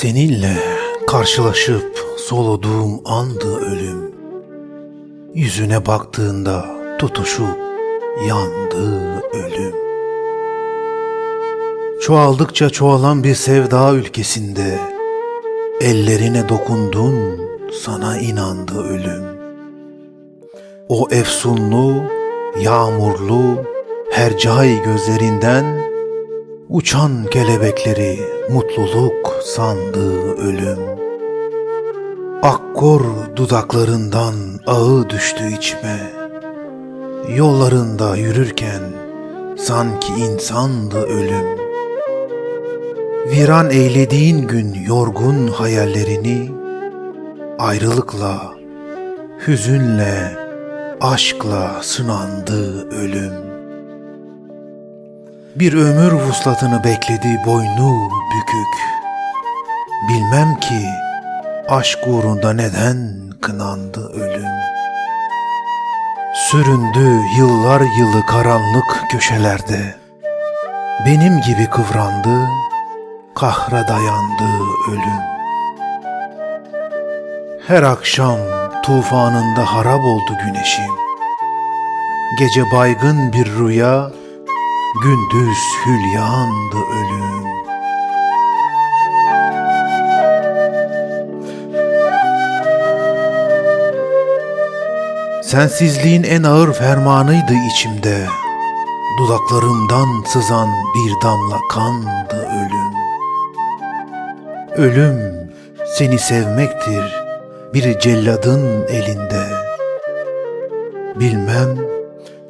Seninle karşılaşıp soluduğum andı ölüm. Yüzüne baktığında tutuşup yandı ölüm. Çoğaldıkça çoğalan bir sevda ülkesinde ellerine dokundun sana inandı ölüm. O efsunlu, yağmurlu, hercai gözlerinden Uçan kelebekleri mutluluk sandığı ölüm. Akkor dudaklarından ağı düştü içime. Yollarında yürürken sanki insandı ölüm. Viran eylediğin gün yorgun hayallerini ayrılıkla, hüzünle, aşkla sınandı ölüm. Bir ömür vuslatını bekledi boynu bükük. Bilmem ki aşk uğrunda neden kınandı ölüm. Süründü yıllar yılı karanlık köşelerde. Benim gibi kıvrandı, kahra dayandı ölüm. Her akşam tufanında harap oldu güneşim. Gece baygın bir rüya, Gündüz hülyandı ölüm. Sensizliğin en ağır fermanıydı içimde. Dudaklarımdan sızan bir damla kandı ölüm. Ölüm seni sevmektir bir celladın elinde. Bilmem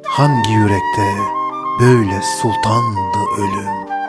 hangi yürekte böyle sultandı ölüm.